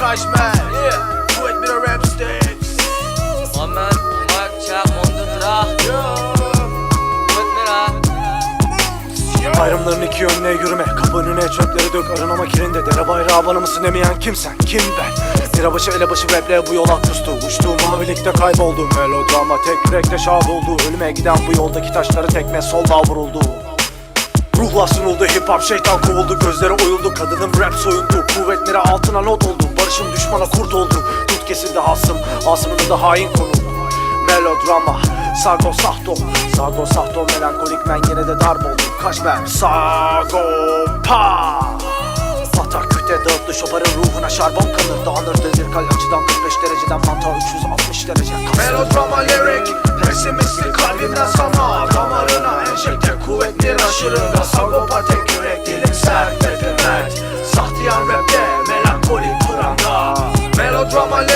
Kaşmer Kuvvet bir rap sticks? Muhammed, Umak, Çak, Mondra, Kutmira Ayrımların iki yönüne yürüme. Kapı önüne çöpleri dök arınama kirinde. Dere bayrağı bana mısın demeyen kimsen? Kim ben? Lirabaşı elebaşı raple bu yola kustu Uçtuğum mavilikte kayboldum Melodrama tek yürekte şad oldu. Ölüme giden bu yoldaki taşları tekme solda vuruldu Ruhla sunuldu hip hop şeytan kovuldu Gözleri oyuldu. Kadının rap soyundu Kuvvet mira altına not oldu. Barışın düşmana kurt oldu Tut kesildi hasım. Asımını da hain konu. Melodrama Sago sahto Sago sahto melankolik men yine de darp oldu. Kaşmer Sago pa! Fata küte dağıttı şoparın ruhuna şarbon kalır Dağınırdı zirkal açıdan 45 dereceden mantığa 360 derece. Melodrama lirik Pesimistik kalbimden enjekte aşırında Sagopa tek yürek dilim sert Rapim mert Sahtiyan rapte melankolik kuranda. Melodrama